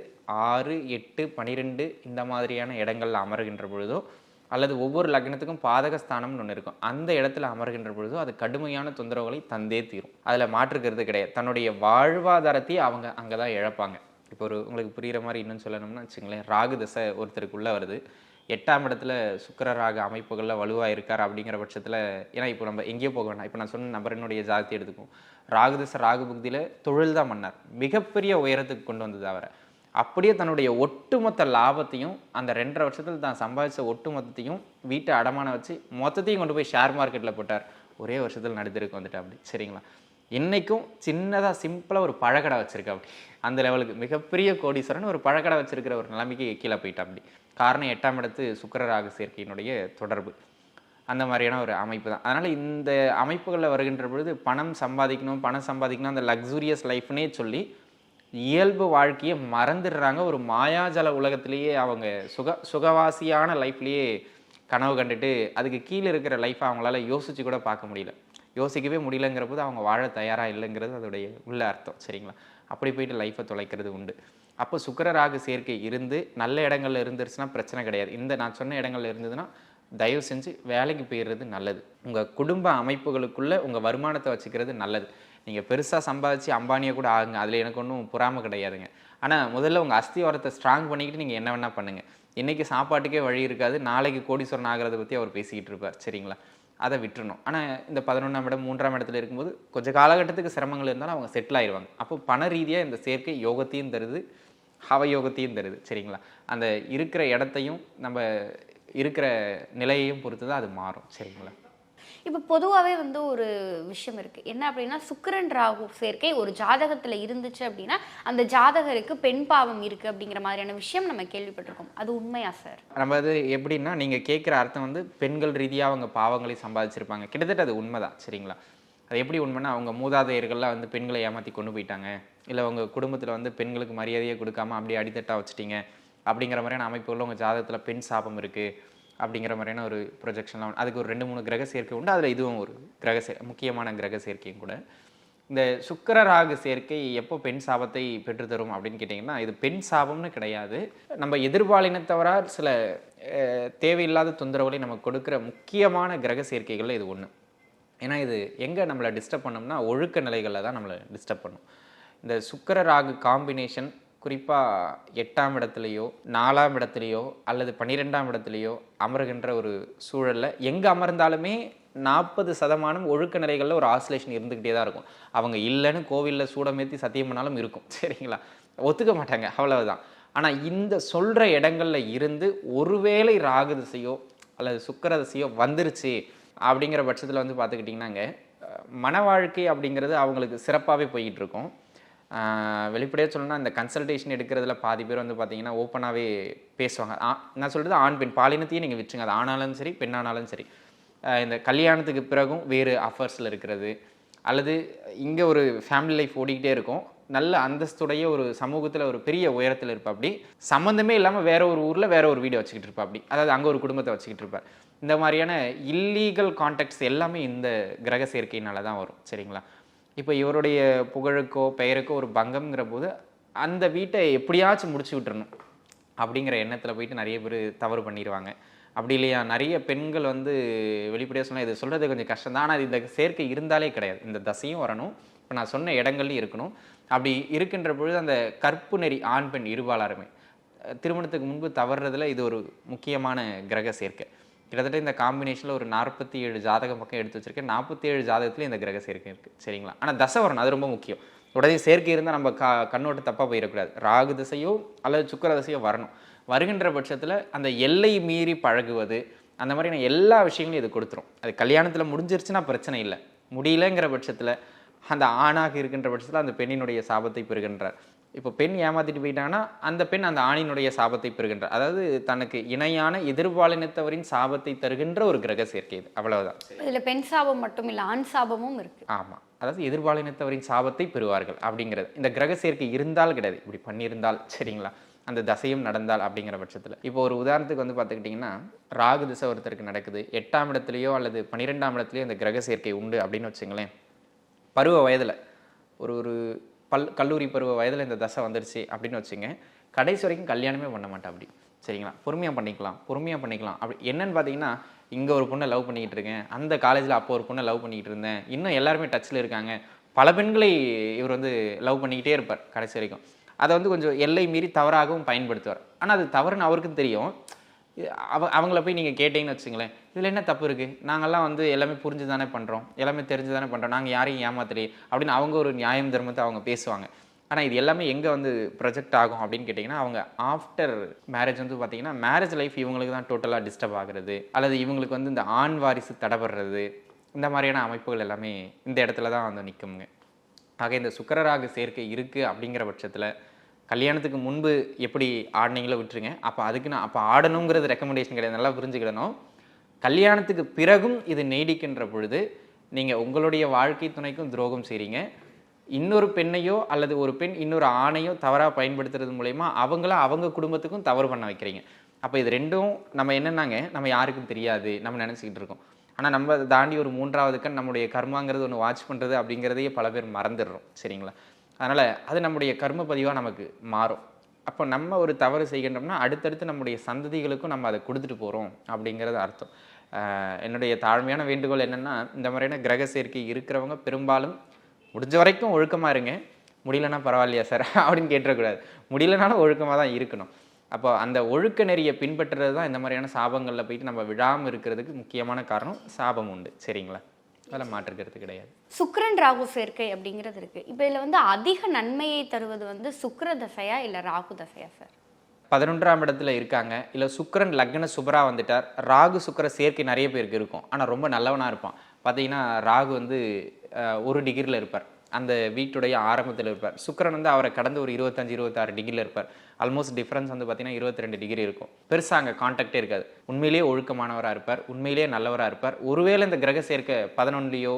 ஆறு எட்டு பனிரெண்டு இந்த மாதிரியான இடங்கள்ல அமருகின்ற பொழுதோ அல்லது ஒவ்வொரு லக்னத்துக்கும் பாதகஸ்தானம்னு ஒன்று இருக்கும். அந்த இடத்துல அமருகின்ற பொழுதோ அது கடுமையான தொந்தரவுகளை தந்தே தீரும். அதில் மாற்றுக்கிறது கிடையாது. தன்னுடைய வாழ்வாதாரத்தையே அவங்க அங்கே தான் இழப்பாங்க. இப்போ ஒரு உங்களுக்கு புரிகிற மாதிரி இன்னும் சொல்லணும்னா வச்சுங்களேன். ராகு தசை ஒருத்தருக்குள்ளே வருது. எட்டாம் இடத்துல சுக்கிர ராக அமைப்புகளில் வலுவாக இருக்கார் அப்படிங்கிற பட்சத்தில் ஏன்னா இப்போ நம்ம எங்கேயோ போக வேண்டாம் இப்போ நான் சொன்ன நபரனுடைய ஜாதி எடுத்துக்கும் ராகுதச ராகு புக்தியில் தொழில் தான் பண்ணார். மிகப்பெரிய உயரத்துக்கு கொண்டு வந்தது அவரை. அப்படியே தன்னுடைய ஒட்டுமொத்த லாபத்தையும் அந்த ரெண்டரை வருஷத்தில் தான் சம்பாதிச்ச ஒட்டுமொத்தத்தையும் வீட்டை அடமான வச்சு மொத்தத்தையும் கொண்டு போய் ஷேர் மார்க்கெட்டில் போட்டார். ஒரே வருஷத்தில் நடுத்தருக்கு வந்துட்டா அப்படி. சரிங்களா? என்றைக்கும் சின்னதாக சிம்பிளாக ஒரு பழக்கடை வச்சுருக்கா அப்படி. அந்த லெவலுக்கு மிகப்பெரிய கோடீஸ்வரன் ஒரு பழக்கடை வச்சுருக்கிற ஒரு நிலைமைக்கு கீழே போயிட்டா அப்படி. காரணம் எட்டாம் இடத்து சுக்கரராக சேர்க்கையினுடைய தொடர்பு. அந்த மாதிரியான ஒரு அமைப்பு தான். அதனால் இந்த அமைப்புகளில் வருகின்ற பொழுது பணம் சம்பாதிக்கணும் பணம் சம்பாதிக்கணும் அந்த லக்ஸூரியஸ் லைஃப்னே சொல்லி இயல்பு வாழ்க்கையை மறந்துடுறாங்க. ஒரு மாயாஜல உலகத்திலேயே அவங்க சுக சுகவாசியான லைஃப்லேயே கனவு கண்டுட்டு அதுக்கு கீழே இருக்கிற லைஃப்பை அவங்களால யோசிச்சு கூட பார்க்க முடியல. யோசிக்கவே முடியலங்கிற போது அவங்க வாழ தயாராக இல்லைங்கிறது அதோடைய உள்ள அர்த்தம். சரிங்களா? அப்படி போயிட்டு லைஃப்பை தொலைக்கிறது உண்டு. அப்போ சுக்கிரராகு சேர்க்கை இருந்து நல்ல இடங்கள்ல இருந்துருச்சுன்னா பிரச்சனை கிடையாது. இந்த நான் சொன்ன இடங்கள்ல இருந்ததுன்னா தயவு செஞ்சு வேலைக்கு போயிடுறது நல்லது. உங்கள் குடும்ப அமைப்புகளுக்குள்ளே உங்கள் வருமானத்தை வச்சுக்கிறது நல்லது. நீங்கள் பெருசாக சம்பாதிச்சு அம்பானியை கூட ஆகுங்க. அதில் எனக்கு ஒன்றும் பொறாமை கிடையாதுங்க. ஆனால் முதல்ல உங்கள் அஸ்திவாரத்தை ஸ்ட்ராங் பண்ணிக்கிட்டு நீங்கள் என்ன வேணால் பண்ணுங்கள் இன்றைக்கி சாப்பாட்டுக்கே வழி இருக்காது. நாளைக்கு கோடீஸ்வரன் ஆகிறத பற்றி அவர் பேசிக்கிட்டு இருப்பார். சரிங்களா? அதை விட்டுறணும். ஆனால் இந்த பதினொன்றாம் இடம் மூன்றாம் இடத்துல இருக்கும்போது கொஞ்சம் காலகட்டத்துக்கு சிரமங்கள் இருந்தாலும் அவங்க செட்டில் ஆயிடுவாங்க அப்போ பண ரீதியாக இந்த சேர்க்கை யோகத்தையும் தருது. ஹவயோகத்தையும் தருது சரிங்களா? அந்த இருக்கிற இடத்தையும் நம்ம இருக்கிற நிலையையும் பொறுத்து தான் அது மாறும் சரிங்களா? இப்போ பொதுவாகவே வந்து ஒரு விஷயம் இருக்கு. என்ன அப்படின்னா சுக்கிரன் ராகு சேர்க்கை ஒரு ஜாதகத்துல இருந்துச்சு அப்படின்னா அந்த ஜாதகருக்கு பெண் பாவம் இருக்கு அப்படிங்கிற மாதிரியான விஷயம் நம்ம கேள்விப்பட்டிருக்கோம். அது உண்மையா சார்? நம்ம அது எப்படின்னா நீங்கள் கேட்குற அர்த்தம் வந்து பெண்கள் ரீதியாக அவங்க பாவங்களை சம்பாதிச்சிருப்பாங்க. கிட்டத்தட்ட அது உண்மைதான் சரிங்களா? அது எப்படி உண்மைன்னா அவங்க மூதாதையர்கள்லாம் வந்து பெண்களை ஏமாற்றி கொண்டு போயிட்டாங்க. இல்லை அவங்க குடும்பத்தில் வந்து பெண்களுக்கு மரியாதையே கொடுக்காம அப்படியே அடித்தட்டாக வச்சுட்டீங்க. அப்படிங்கிற மாதிரியான அமைப்புகளில் உங்கள் ஜாதகத்தில் பெண் சாபம் இருக்குது அப்படிங்கிற மாதிரியான ஒரு ப்ரொஜெக்ஷன்லாம் அதுக்கு ஒரு ரெண்டு மூணு கிரக சேர்க்கை உண்டு. அதில் இதுவும் ஒரு கிரக சே முக்கியமான கிரக சேர்க்கையும் கூட. இந்த சுக்கிர ராகு சேர்க்கை எப்போ பெண் சாபத்தை பெற்றுத்தரும் அப்படின்னு கேட்டிங்கன்னா இது பெண் சாபம்னு கிடையாது. நம்ம எதிர்பாலினத்தவரால் சில தேவையில்லாத தொந்தரவுகளை நம்ம கொடுக்குற முக்கியமான கிரக சேர்க்கைகளில் இது ஒன்று ஏன்னா இது எங்கே நம்மளை டிஸ்டர்ப் பண்ணோம்னா ஒழுக்க நிலைகளில் தான் நம்மளை டிஸ்டர்ப் பண்ணும். இந்த சுக்கிர ராகு காம்பினேஷன் குறிப்பாக எட்டாம் இடத்துலையோ நாலாம் இடத்துலையோ அல்லது பன்னிரெண்டாம் இடத்துலையோ அமருகின்ற ஒரு சூழலில் எங்கே அமர்ந்தாலுமே நாற்பது சதமானம் ஒழுக்க நிலைகளில் ஒரு ஆசிலேஷன் இருந்துக்கிட்டே தான் இருக்கும். அவங்க இல்லைன்னு கோவிலில் சூடமேத்தி சத்தியம் பண்ணாலும் இருக்கும். சரிங்களா? ஒத்துக்க மாட்டாங்க. அவ்வளவுதான். ஆனால் இந்த சொல்கிற இடங்களில் இருந்து ஒருவேளை ராகு திசையோ அல்லது சுக்கிர திசையோ வந்துருச்சு அப்படிங்கிற பட்சத்தில் வந்து பார்த்துக்கிட்டிங்கன்னாங்க மன வாழ்க்கை அப்படிங்கிறது அவங்களுக்கு சிறப்பாகவே போய்கிட்டு இருக்கும். வெளிப்படையாக சொல்லணும்னா இந்த கன்சல்டேஷன் எடுக்கிறதுல பாதி பேர் வந்து பார்த்தீங்கன்னா ஓப்பனாகவே பேசுவாங்க. ஆ- நான் சொல்கிறது ஆண் பெண். பாலினத்தையும் நீங்கள் விட்டுருங்க. அது ஆணாலும் சரி பெண்ணானாலும் சரி. இந்த கல்யாணத்துக்கு பிறகும் வேறு அஃபர்ஸில் இருக்கிறது. அல்லது இங்கே ஒரு ஃபேமிலி லைஃப் ஓடிக்கிட்டே இருக்கும். நல்ல அந்தஸ்துடைய ஒரு சமூகத்தில் ஒரு பெரிய உயரத்தில் இருப்பா அப்படி. சம்மந்தமே இல்லாமல் வேற ஒரு ஊரில் வேற ஒரு வீடு வச்சுக்கிட்டு இருப்பா அப்படி. அதாவது அங்கே ஒரு குடும்பத்தை வச்சுக்கிட்டு இருப்பார். இந்த மாதிரியான இல்லீகல் கான்டாக்ட்ஸ் எல்லாமே இந்த கிரக சேர்க்கையினால தான் வரும் சரிங்களா? இப்போ இவருடைய புகழுக்கோ பெயருக்கோ ஒரு பங்கம்ங்கிற போது அந்த வீட்டை எப்படியாச்சும் முடிச்சு விட்டுறணும் அப்படிங்கிற எண்ணத்தில் போயிட்டு நிறைய பேர் தவறு பண்ணிடுவாங்க அப்படி இல்லையா? நிறைய பெண்கள் வந்து வெளிப்படையாக சொன்னால் இது சொல்கிறது கொஞ்சம் கஷ்டம் தான். ஆனால் இந்த சேர்க்கை இருந்தாலே கிடையாது. இந்த தசையும் வரணும். இப்போ நான் சொன்ன இடங்கள்லையும் இருக்கணும். அப்படி இருக்கின்ற பொழுது அந்த கற்பு நெறி ஆண் பெண் இருபாலாருமே திருமணத்துக்கு முன்பு தவறுறதுல இது ஒரு முக்கியமான கிரக சேர்க்கை. கிட்டத்தட்ட இந்த காம்பினேஷனில் ஒரு நாற்பத்தி ஏழு ஜாதகம் பக்கம் எடுத்து வச்சிருக்கேன். நாற்பத்தி ஏழு ஜாதகத்துலேயும் இந்த கிரக சேர்க்கை இருக்குது சரிங்களா? ஆனால் தசை வரணும். அது ரொம்ப முக்கியம். உடனே சேர்க்கை இருந்தால் நம்ம க கண்ணோட்டம் தப்பாக போயிடக்கூடாது. ராகு திசையோ அல்லது சுக்கர திசையோ வரணும். வருகின்ற பட்சத்தில் அந்த எல்லை மீறி பழகுவது அந்த மாதிரியான எல்லா விஷயங்களையும் இது கொடுத்துரும். அது கல்யாணத்தில் முடிஞ்சிருச்சுன்னா பிரச்சனை இல்லை. முடியலங்கிற பட்சத்தில் அந்த ஆணாக இருக்கின்ற பட்சத்தில் அந்த பெண்ணினுடைய சாபத்தை பெறுகின்றார். இப்போ பெண் ஏமாத்திட்டு போயிட்டாங்கன்னா அந்த பெண் அந்த ஆணினுடைய சாபத்தை பெறுகின்றார். அதாவது தனக்கு இணையான எதிர்பாலினத்தவரின் சாபத்தை தருகின்ற ஒரு கிரக சேர்க்கை இது. அவ்வளவுதான். இதுல பெண் சாபம் மட்டும் இல்ல ஆண் சாபமும் இருக்கு. ஆமாம் அதாவது எதிர்பாலினத்தவரின் சாபத்தை பெறுவார்கள் அப்படிங்கிறது. இந்த கிரக சேர்க்கை இருந்தால் கிடையாது. இப்படி பண்ணியிருந்தால் சரிங்களா? அந்த தசையும் நடந்தால் அப்படிங்கிற பட்சத்தில். இப்போ ஒரு உதாரணத்துக்கு வந்து பார்த்துக்கிட்டிங்கன்னா ராகு திசை ஒருத்தருக்கு நடக்குது. எட்டாம் இடத்துலையோ அல்லது பன்னிரெண்டாம் இடத்துலையோ இந்த கிரக சேர்க்கை உண்டு அப்படின்னு வச்சுங்களேன். பருவ வயதில் ஒரு ஒரு பல் கல்லூரி பருவ வயதில் இந்த தசை வந்துருச்சு அப்படின்னு வச்சுங்க கடைசி வரைக்கும் கல்யாணமே பண்ண மாட்டா அப்படி. சரிங்களா? பொறுமையாக பண்ணிக்கலாம் பொறுமையாக பண்ணிக்கலாம். அப்படி என்னன்னு பார்த்தீங்கன்னா இங்கே ஒரு பொண்ணை லவ் பண்ணிக்கிட்டு இருக்கேன் அந்த காலேஜில் அப்போ ஒரு பொண்ணை லவ் பண்ணிக்கிட்டு இருந்தேன் இன்னும் எல்லாருமே டச்சில் இருக்காங்க. பல பெண்களை இவர் வந்து லவ் பண்ணிக்கிட்டே இருப்பார் கடைசி வரைக்கும். அதை வந்து கொஞ்சம் எல்லை மீறி தவறாகவும் பயன்படுத்துவார். ஆனால் அது தவறுன்னு அவருக்கும் தெரியும். அவ அவங்கள போய் நீங்கள் கேட்டீங்கன்னு வச்சுங்களேன் இதில் என்ன தப்பு இருக்குது நாங்கள்லாம் வந்து எல்லாமே புரிஞ்சு தானே பண்ணுறோம் எல்லாமே தெரிஞ்சு தானே பண்ணுறோம் நாங்கள் யாரையும் ஏமாத்தலையே அப்படின்னு அவங்க ஒரு நியாயம் தர்மத்தை அவங்க பேசுவாங்க. ஆனால் இது எல்லாமே எங்கே வந்து ப்ரொஜெக்ட் ஆகும் அப்படின்னு கேட்டிங்கன்னா அவங்க ஆஃப்டர் மேரேஜ் வந்து பார்த்திங்கன்னா மேரேஜ் லைஃப் இவங்களுக்கு தான் டோட்டலாக டிஸ்டர்ப் ஆகுறது அல்லது இவங்களுக்கு வந்து இந்த ஆண் வாரிசு தடைபடுறது இந்த மாதிரியான அமைப்புகள் எல்லாமே இந்த இடத்துல தான் வந்து நிற்குங்க ஆக இந்த சுக்கிரராகு சேர்க்கை இருக்குது அப்படிங்கிற பட்சத்தில் கல்யாணத்துக்கு முன்பு எப்படி ஆடினீங்களோ விட்டுருங்க. அப்போ அதுக்கு நான் அப்போ ஆடணுங்கிறது ரெக்கமெண்டேஷன் கிடையாது. நல்லா புரிஞ்சுக்கிடணும். கல்யாணத்துக்கு பிறகும் இது நீடிக்கின்ற பொழுது நீங்கள் உங்களுடைய வாழ்க்கை துணைக்கும் துரோகம் செய்கிறீங்க இன்னொரு பெண்ணையோ அல்லது ஒரு பெண் இன்னொரு ஆணையோ தவறாக பயன்படுத்துறது மூலயமா அவங்கள அவங்க குடும்பத்துக்கும் தவறு பண்ண வைக்கிறீங்க. அப்போ இது ரெண்டும் நம்ம என்னென்னாங்க? நம்ம யாருக்கும் தெரியாது. நம்ம நினச்சிக்கிட்டு இருக்கோம். ஆனால் நம்ம அதை தாண்டி ஒரு மூன்றாவது கண் நம்முடைய கர்மாங்கிறது ஒன்று வாட்ச் பண்ணுறது அப்படிங்கிறதையே பல பேர் மறந்துடுறோம். சரிங்களா? அதனால் அது நம்முடைய கர்ம பதிவாக நமக்கு மாறும். அப்போ நம்ம ஒரு தவறு செய்கின்றோம்னா அடுத்தடுத்து நம்முடைய சந்ததிகளுக்கும் நம்ம அதை கொடுத்துட்டு போகிறோம் அப்படிங்கிறது அர்த்தம். என்னுடைய தாழ்மையான வேண்டுகோள் என்னென்னா இந்த மாதிரியான கிரக சேர்க்கை இருக்கிறவங்க பெரும்பாலும் முடிஞ்ச வரைக்கும் ஒழுக்கமாக இருங்க. முடியலன்னா பரவாயில்லையா சார்? அப்படின்னு கேட்டுறக்கூடாது. முடியலனாலும் ஒழுக்கமாக தான் இருக்கணும். அப்போ அந்த ஒழுக்க நெறியை பின்பற்றுறது தான் இந்த மாதிரியான சாபங்களில் போயிட்டு நம்ம விழாமல் இருக்கிறதுக்கு முக்கியமான காரணம் சாபம் உண்டு. சரிங்களா? அதில் மாற்றுக்கிறது கிடையாது. சுக்கிரன் ராகு சேர்க்கை அப்படிங்கிறது இருக்கு. இப்போ இதில் வந்து அதிக நன்மையை தருவது வந்து சுக்கிர தசையா இல்லை ராகு தசையா சார்? பதினொன்றாம் இடத்துல இருக்காங்க. இல்லை சுக்கிரன் லக்ன சுபரா வந்துட்டார். ராகு சுக்கிர சேர்க்கை நிறைய பேருக்கு இருக்கும். ஆனால் ரொம்ப நல்லவனாக இருப்பான். பார்த்தீங்கன்னா ராகு வந்து ஒரு டிகிரியில் இருப்பார். அந்த வீட்டுடைய ஆரம்பத்தில் இருப்பார். சுக்கரன் வந்து அவரை கடந்து ஒரு இருபத்தஞ்சு இருபத்தாறு டிகிரியில் இருப்பார். ஆல்மோஸ்ட் டிஃப்ரென்ஸ் வந்து பார்த்தீங்கன்னா இருபத்தி ரெண்டு டிகிரி இருக்கும். பெருசாக அங்கே காண்டாக்டே இருக்காது. உண்மையிலேயே ஒழுக்கமானவராக இருப்பார். உண்மையிலேயே நல்லவராக இருப்பார். ஒருவேளை இந்த கிரக சேர்க்கை பதினொன்றுலையோ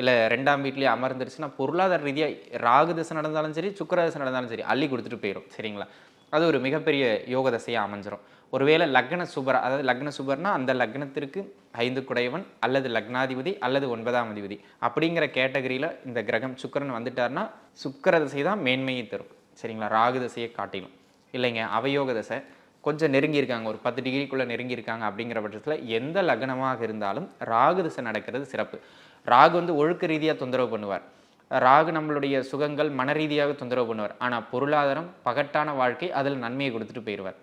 இல்லை ரெண்டாம் வீட்லேயே அமர்ந்துருச்சுன்னா பொருளாதார ரீதியாக ராகு தசை நடந்தாலும் சரி சுக்கர தசை நடந்தாலும் சரி அள்ளி கொடுத்துட்டு போயிடும் சரிங்களா? அது ஒரு மிகப்பெரிய யோக தசையாக அமைஞ்சிரும். ஒருவேளை லக்ன சுபர் அதாவது லக்ன சுபர்னா அந்த லக்னத்திற்கு ஐந்து குடையவன் அல்லது லக்னாதிபதி அல்லது ஒன்பதாம் அதிபதி அப்படிங்கிற கேட்டகரியில் இந்த கிரகம் சுக்கிரன் வந்துட்டார்னா சுக்கிர தசை தான் மேன்மையை தரும். சரிங்களா? ராகு தசையை காட்டிலும். இல்லைங்க அவயோக தசை. கொஞ்சம் நெருங்கி இருக்காங்க. ஒரு பத்து டிகிரிக்குள்ளே நெருங்கி இருக்காங்க அப்படிங்கிற பட்சத்தில் எந்த லக்னமாக இருந்தாலும் ராகு தசை நடக்கிறது சிறப்பு. ராகு வந்து ஒழுக்க ரீதியாக தொந்தரவு பண்ணுவார். ராகு நம்மளுடைய சுகங்கள் மன ரீதியாக தொந்தரவு பண்ணுவார். ஆனால் பொருளாதாரம் பகட்டான வாழ்க்கை அதில் நன்மையை கொடுத்துட்டு போயிடுவார்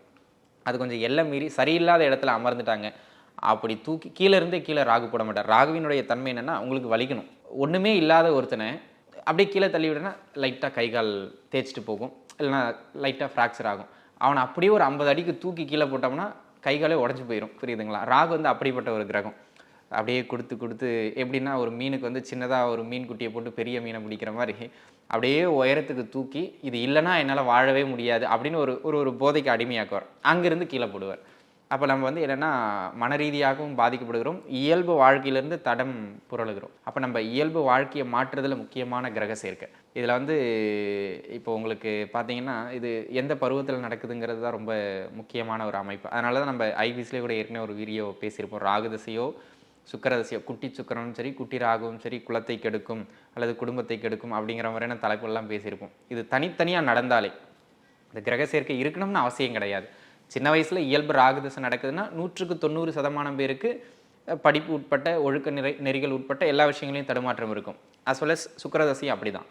அது கொஞ்சம் எல்லை மீறி சரியில்லாத இடத்துல அமர்ந்துட்டாங்க. அப்படி தூக்கி கீழே இருந்தே கீழே ராகு போட மாட்டார். ராகுவினுடைய தன்மை என்னென்னா உங்களுக்கு வலிக்கணும். ஒன்றுமே இல்லாத ஒருத்தனை அப்படியே கீழே தள்ளி விடனா லைட்டாக கை கால் தேய்ச்சிட்டு போகும். இல்லைன்னா லைட்டாக ஃப்ராக்சர் ஆகும். அவனை அப்படியே ஒரு ஐம்பது அடிக்கு தூக்கி கீழே போட்டோம்னா கை காலே உடஞ்சி போயிடும் புரியுதுங்களா? ராகு வந்து அப்படிப்பட்ட ஒரு கிரகம். அப்படியே கொடுத்து கொடுத்து எப்படின்னா ஒரு மீனுக்கு வந்து சின்னதாக ஒரு மீன் குட்டியை போட்டு பெரிய மீனை பிடிக்கிற மாதிரி அப்படியே உயரத்துக்கு தூக்கி இது இல்லைன்னா என்னால் வாழவே முடியாது அப்படின்னு ஒரு ஒரு ஒரு போதைக்கு அடிமையாக்குவார். அங்கேருந்து கீழே போடுவார். அப்போ நம்ம வந்து என்னென்னா மன ரீதியாகவும் பாதிக்கப்படுகிறோம் இயல்பு வாழ்க்கையிலேருந்து தடம் புரளுகிறோம். அப்போ நம்ம இயல்பு வாழ்க்கையை மாற்றுறதுல முக்கியமான கிரக சேர்க்கை. இதில் வந்து இப்போ உங்களுக்கு பார்த்தீங்கன்னா இது எந்த பருவத்தில் நடக்குதுங்கிறது தான் ரொம்ப முக்கியமான ஒரு அமைப்பு. அதனால தான் நம்ம ஐபிஎஸ்லேயே கூட ஏற்கனவே ஒரு வீடியோ பேசியிருப்போம். ராகுதசையோ சுக்கரதசியை குட்டி சுக்கரனும் சரி குட்டி ராகுவும் சரி குலத்தை கெடுக்கும் அல்லது குடும்பத்தை கெடுக்கும் அப்படிங்கிற மாதிரியான தலைப்புலாம் பேசியிருப்போம். இது தனித்தனியாக நடந்தாலே இந்த கிரக சேர்க்கை இருக்கணும்னு அவசியம் கிடையாது. சின்ன வயசில் இயல்பு ராகுதசை நடக்குதுன்னா நூற்றுக்கு தொண்ணூறு சதமானம் பேருக்கு படிப்பு உட்பட்ட ஒழுக்க நிறை நெறிகள் உட்பட்ட எல்லா விஷயங்களையும் தடுமாற்றம் இருக்கும். அஸ் வெல் அஸ் சுக்கரதசையும் அப்படிதான்.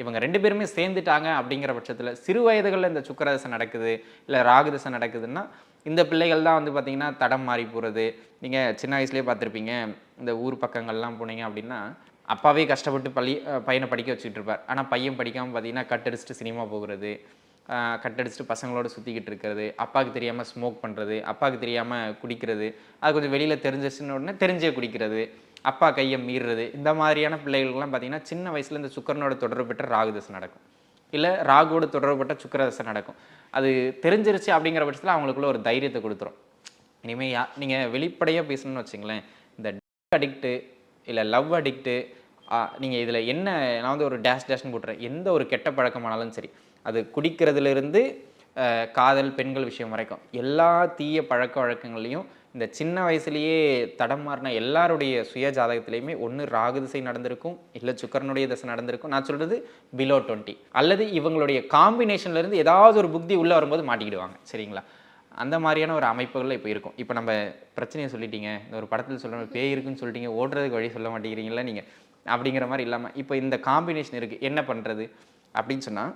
இவங்க ரெண்டு பேருமே சேர்ந்துட்டாங்க அப்படிங்கிற பட்சத்தில் சிறு வயதுகளில் இந்த சுக்கரதசை நடக்குது இல்லை ராகுதசை நடக்குதுன்னா இந்த பிள்ளைகள் தான் வந்து பார்த்திங்கன்னா தடம் மாறி போகிறது நீங்கள் சின்ன வயசுலேயே பார்த்துருப்பீங்க இந்த ஊர் பக்கங்கள்லாம் போனீங்க அப்படின்னா அப்பாவே கஷ்டப்பட்டு பள்ளி பையனை படிக்க வச்சுக்கிட்டு இருப்பார். ஆனால் பையன் படிக்காமல் பார்த்தீங்கன்னா கட்டடிச்சிட்டு சினிமா போகிறது கட் கட்டடிச்சிட்டு பசங்களோட சுற்றிக்கிட்டு இருக்கிறது அப்பாவுக்கு தெரியாமல் ஸ்மோக் பண்ணுறது அப்பாவுக்கு தெரியாமல் குடிக்கிறது அது கொஞ்சம் வெளியில் தெரிஞ்சிச்சுன்னு உடனே தெரிஞ்சே குடிக்கிறது அப்பா கையை மீறுறது இந்த மாதிரியான பிள்ளைகளுக்கெல்லாம் பார்த்தீங்கன்னா சின்ன வயசில் இந்த சுக்கரனோட தொடர்பு பெற்ற ராகுதசை நடக்கும். இல்லை ராகுவோட தொடர்புப்பட்ட சுக்கரதசை நடக்கும். அது தெரிஞ்சிருச்சு அப்படிங்கிற பட்சத்தில் அவங்களுக்குள்ள ஒரு தைரியத்தை கொடுத்துரும். இனிமேல் யா நீங்கள் வெளிப்படையாக பேசணும்னு வச்சுங்களேன் இந்த அடிக்ட்டு இல்லை லவ் அடிக்ட்டு நீங்கள் இதில் என்ன நான் வந்து ஒரு டேஷ் டேஷ்னு போட்டுறேன். எந்த ஒரு கெட்ட பழக்கமானாலும் சரி அது குடிக்கிறதுலேருந்து காதல் பெண்கள் விஷயம் வரைக்கும் எல்லா தீய பழக்க வழக்கங்களையும் இந்த சின்ன வயசுலேயே தடம் மாறின எல்லாருடைய சுய ஜாதகத்திலையுமே ஒன்று ராகு திசை நடந்திருக்கும் இல்லை சுக்கரனுடைய திசை நடந்திருக்கும். நான் சொல்கிறது பிலோ டுவெண்ட்டி அல்லது இவங்களுடைய காம்பினேஷன்லேருந்து ஏதாவது ஒரு புக்தி உள்ளே வரும்போது மாட்டிக்கிடுவாங்க. சரிங்களா? அந்த மாதிரியான ஒரு அமைப்புகளில் இப்போ இருக்கும். இப்போ நம்ம பிரச்சனையை சொல்லிட்டீங்க. இந்த ஒரு படத்தில் சொல்ல பேய் இருக்குன்னு சொல்லிட்டீங்க. ஓடுறதுக்கு வழி சொல்ல மாட்டேங்கிறீங்களா நீங்கள் அப்படிங்கிற மாதிரி இல்லாமல் இப்போ இந்த காம்பினேஷன் இருக்குது என்ன பண்ணுறது அப்படின்னு சொன்னால்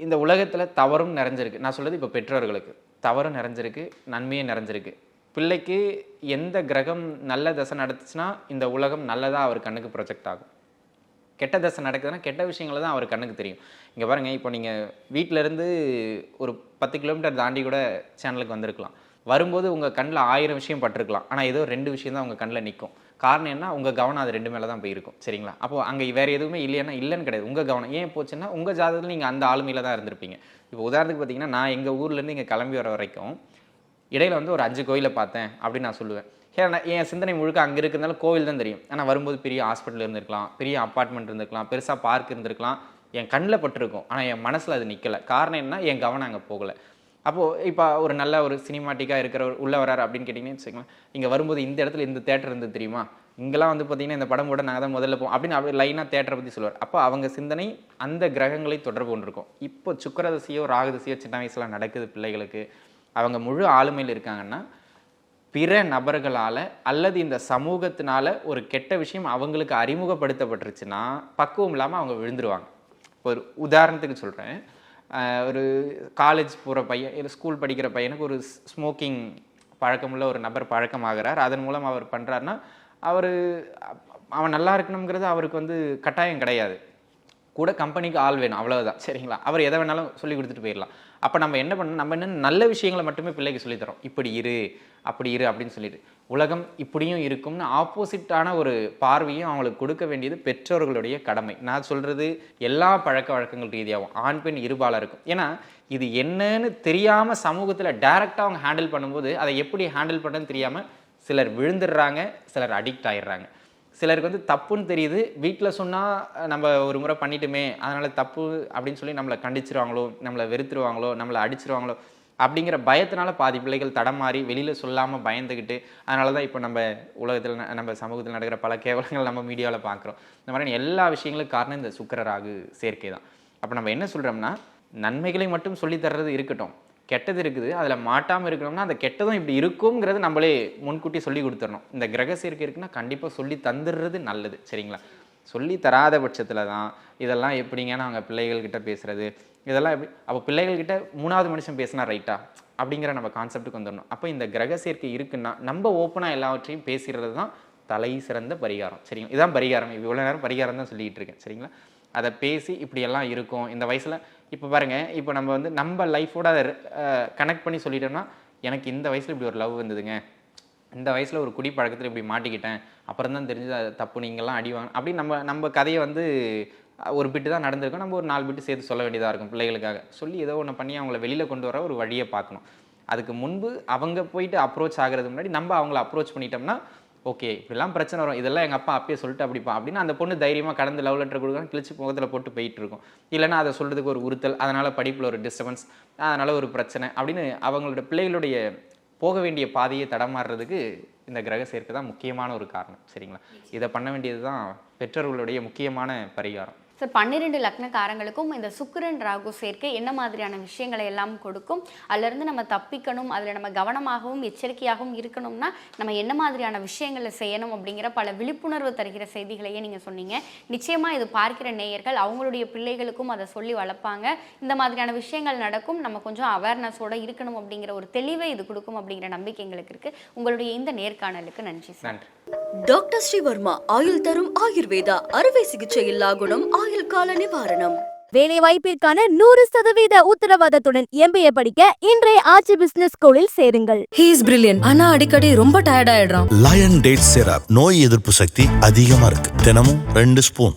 இந்த உலகத்தில் தவறும் நிறைஞ்சிருக்கு. நான் சொல்கிறது இப்போ பெற்றோர்களுக்கு. தவறும் நிறைஞ்சிருக்கு நன்மையும் நிறைஞ்சிருக்கு. பிள்ளைக்கு எந்த கிரகம் நல்ல தசை நடத்துச்சுன்னா இந்த உலகம் நல்லதாக அவர் கண்ணுக்கு ப்ரொஜெக்ட் ஆகும். கெட்ட தசை நடக்குதுன்னா கெட்ட விஷயங்கள தான் அவர் கண்ணுக்கு தெரியும். இங்கே பாருங்கள் இப்போ நீங்கள் வீட்டிலேருந்து ஒரு பத்து கிலோமீட்டர் தாண்டி கூட சேனலுக்கு வந்திருக்கலாம். வரும்போது உங்கள் கண்ணில் ஆயிரம் விஷயம் பட்டிருக்கலாம். ஆனால் ஏதோ ரெண்டு விஷயம் தான் உங்கள் கண்ணில் நிற்கும். காரணம் என்ன? உங்கள் கவனம் அது ரெண்டு மேலே தான் போயிருக்கும். சரிங்களா? அப்போ அங்கே வேறு எதுவுமே இல்லைன்னா இல்லைன்னு கிடையாது. உங்கள் கவனம். ஏன் போச்சுன்னா உங்கள் ஜாதகத்தில் நீங்கள் அந்த ஆளுமையில் தான் இருந்திருப்பீங்க. இப்போ உதாரணத்துக்கு பார்த்தீங்கன்னா நான் எங்கள் ஊர்லேருந்து இங்கே கிளம்பி வர வரைக்கும் இடையில வந்து ஒரு அஞ்சு கோயிலை பார்த்தேன் அப்படின்னு நான் சொல்லுவேன். ஏன்னா என் சிந்தனை முழுக்க அங்கே இருக்கிறதுனால கோவில் தான் தெரியும். ஆனால் வரும்போது பெரிய ஹாஸ்பிட்டல் இருந்திருக்கலாம் பெரிய அப்பார்ட்மெண்ட் இருந்திருக்கலாம் பெருசாக பார்க் இருந்திருக்கலாம். என் கண்ணில் பட்டிருக்கும். ஆனால் என் மனசில் அது நிற்கலை காரணம் என்ன? என் கவனம் அங்கே போகலை. அப்போது இப்போ ஒரு நல்ல ஒரு சினிமாட்டிக்காக இருக்கிறவர் உள்ளே வராரு அப்படின்னு கேட்டிங்கன்னு வச்சுக்கோங்களேன். இங்கே வரும்போது இந்த இடத்துல இந்த தேட்டர் இருந்தது தெரியுமா? இங்கெல்லாம் வந்து பார்த்தீங்கன்னா இந்த படம் கூட நாங்கள் தான் முதல்ல போவோம் அப்படின்னு லைனாக தேட்டரை பற்றி சொல்லுவார். அப்போ அவங்க சிந்தனை அந்த கிரகங்களை தொடர்பு கொண்டிருக்கும் இப்போ சுக்கரதசியோ ராகதசியோ சின்ன வயசில் நடக்குது பிள்ளைகளுக்கு. அவங்க முழு ஆளுமையில் இருக்காங்கன்னா பிற நபர்களால் அல்லது இந்த சமூகத்தினால ஒரு கெட்ட விஷயம் அவங்களுக்கு அறிமுகப்படுத்தப்பட்டுருச்சுன்னா பக்குவம் இல்லாமல் அவங்க விழுந்துருவாங்க. இப்போ ஒரு உதாரணத்துக்கு சொல்கிறேன் ஒரு காலேஜ் போகிற பையன் இல்லை ஸ்கூல் படிக்கிற பையனுக்கு ஒரு ஸ்மோக்கிங் பழக்கமுள்ள ஒரு நபர் பழக்கமாகிறார். அதன் மூலம் அவர் பண்ணுறாருன்னா அவர் அவன் நல்லா இருக்கணுங்கிறது அவருக்கு வந்து கட்டாயம் கிடையாது. கூட கம்பெனிக்கு ஆள் வேணும் அவ்வளவுதான். சரிங்களா? அவர் எதை வேணாலும் சொல்லி கொடுத்துட்டு போயிடலாம். அப்போ நம்ம என்ன பண்ணணும்? நம்ம என்ன நல்ல விஷயங்களை மட்டுமே பிள்ளைக்கு சொல்லித் தரோம் இப்படி இரு அப்படி இரு அப்படின்னு சொல்லிட்டு. உலகம் இப்படியும் இருக்கும்னு ஆப்போசிட்டான ஒரு பார்வையும் அவங்களுக்கு கொடுக்க வேண்டியது பெற்றோர்களுடைய கடமை. நான் சொல்கிறது எல்லா பழக்க வழக்கங்கள் ரீதியாகவும் ஆண் பெண் இருபாலாக இருக்கும் ஏன்னா இது என்னன்னு தெரியாமல் சமூகத்தில் டைரெக்டாக அவங்க ஹேண்டில் பண்ணும்போது அதை எப்படி ஹேண்டில் பண்ணுறதுன்னு தெரியாமல் சிலர் விழுந்துடுறாங்க சிலர் அடிக்ட் ஆயிடுறாங்க. சிலருக்கு வந்து தப்புன்னு தெரியுது. வீட்டில் சொன்னால் நம்ம ஒரு முறை பண்ணிட்டோமே அதனால் தப்பு அப்படின்னு சொல்லி நம்மளை கண்டிச்சிருவாங்களோ நம்மளை வெறுத்துருவாங்களோ நம்மளை அடிச்சிருவாங்களோ அப்படிங்கிற பயத்தினால பாதி பிள்ளைகள் தடமாறி வெளியில் சொல்லாமல் பயந்துக்கிட்டு அதனால தான் இப்போ நம்ம உலகத்தில் ந- நம்ம சமூகத்தில் நடக்கிற பல கேவலங்கள் நம்ம மீடியாவில் பார்க்குறோம் இந்த மாதிரி எல்லா விஷயங்களுக்கும் காரணம் இந்த சுக்கரராகு சேர்க்கை தான். அப்போ நம்ம என்ன சொல்கிறோம்னா நன்மைகளை மட்டும் சொல்லித் தர்றது இருக்கட்டும். கெட்டது இருக்குது அதில் மாட்டாமல் இருக்கணும்னா அந்த கெட்டதும் இப்படி இருக்குங்கிறது நம்மளே முன்கூட்டி சொல்லி கொடுத்துடணும். இந்த கிரக சேர்க்கை இருக்குன்னா கண்டிப்பாக சொல்லி தந்துடுறது நல்லது சரிங்களா? சொல்லி தராத பட்சத்தில் தான் இதெல்லாம் எப்படிங்க நாங்கள் பிள்ளைகள்கிட்ட பேசுகிறது இதெல்லாம் எப்படி அப்போ பிள்ளைகள்கிட்ட மூணாவது மனுஷன் பேசினா ரைட்டா அப்படிங்கிற நம்ம கான்செப்ட்டுக்கு வந்துடணும் அப்போ இந்த கிரக சேர்க்கை இருக்குன்னா நம்ம ஓப்பனாக எல்லாவற்றையும் பேசுகிறது தான் தலை சிறந்த பரிகாரம். சரிங்களா? இதான் பரிகாரம். இவ்வளோ நேரம் பரிகாரம் தான் சொல்லிக்கிட்டு இருக்கேன். சரிங்களா? அதை பேசி இப்படியெல்லாம் இருக்கும். இந்த வயசில் இப்போ பாருங்கள் இப்போ நம்ம வந்து நம்ம லைஃபோட அதை கனெக்ட் பண்ணி சொல்லிட்டோம்னா எனக்கு இந்த வயசில் இப்படி ஒரு லவ் வந்ததுங்க. இந்த வயசில் ஒரு குடி பழக்கத்தில் இப்படி மாட்டிக்கிட்டேன். அப்புறம் தான் தெரிஞ்சு தப்பு நீங்கள்லாம் அடிவாங்க அப்படி நம்ம நம்ம கதையை வந்து ஒரு பிட்டு தான் நடந்திருக்கும். நம்ம ஒரு நாலு பிட்டு சேர்த்து சொல்ல வேண்டியதாக இருக்கும் பிள்ளைகளுக்காக. சொல்லி ஏதோ ஒன்று பண்ணி அவங்கள வெளியில் கொண்டு வர ஒரு வழியை பார்க்கணும். அதுக்கு முன்பு அவங்க போயிட்டு அப்ரோச் ஆகிறது முன்னாடி நம்ம அவங்கள அப்ரோச் பண்ணிட்டோம்னா ஓகே இப்படிலாம் பிரச்சனை வரும். இதெல்லாம் எங்கள் அப்பா அப்பயே சொல்லிட்டு அப்படிப்பா அப்படின்னு அந்த பொண்ணு தைரியமாக கடந்து லவ் லெட்டர் கொடுக்க கிழிச்சு முகத்தில் போட்டு போயிட்டு இருக்கும். இல்லைன்னா அதை சொல்கிறதுக்கு ஒரு உறுத்தல் அதனால் படிப்பில் ஒரு டிஸ்டர்பன்ஸ் அதனால் ஒரு பிரச்சனை அப்படின்னு அவங்களோட பிள்ளைகளுடைய போக வேண்டிய பாதையை தடமாறுறதுக்கு இந்த கிரக சேர்க்கை தான் முக்கியமான ஒரு காரணம். சரிங்களா? இதை பண்ண வேண்டியது தான் பெற்றோர்களுடைய முக்கியமான பரிகாரம். சார் பன்னிரெண்டு லக்னக்காரங்களுக்கும் இந்த சுக்கரன் ராகு சேர்க்கை என்ன மாதிரியான விஷயங்களை எல்லாம் கொடுக்கும்? அதிலிருந்து நம்ம தப்பிக்கணும் அதில் நம்ம கவனமாகவும் எச்சரிக்கையாகவும் இருக்கணும்னா நம்ம என்ன மாதிரியான விஷயங்களை செய்யணும் அப்படிங்கிற பல விழிப்புணர்வு தருகிற செய்திகளையே நீங்கள் சொன்னீங்க. நிச்சயமாக இது பார்க்கிற நேயர்கள் அவங்களுடைய பிள்ளைகளுக்கும் அதை சொல்லி வளர்ப்பாங்க. இந்த மாதிரியான விஷயங்கள் நடக்கும் நம்ம கொஞ்சம் அவேர்னஸோட இருக்கணும் அப்படிங்கிற ஒரு தெளிவை இது கொடுக்கும் அப்படிங்கிற நம்பிக்கை எங்களுக்கு இருக்குது உங்களுடைய இந்த நேர்காணலுக்கு நன்றி சார். நன்றி. டாக்டர் ஸ்ரீவர்மா ஆயுள் தரும் ஆயுர்வேதா அறுவை சிகிச்சை இல்லா குணம் ஆயுள் கால நிவாரணம். வேலை வாய்ப்பிற்கான நூறு சதவீத உத்தரவாதத்துடன் எம்பிஏ படிக்க இன்றைய ஆட்சி பிசினஸ் ஸ்கூலில் சேருங்கள். ஹீ இஸ் பிரில்லியன்ட் ஆனா அடிக்கடி ரொம்ப டயர்ட் ஆயிடுறான். லயன் டேட் சிரப் நோய் எதிர்ப்பு சக்தி அதிகமா இருக்கு. தினமும் ரெண்டு ஸ்பூன்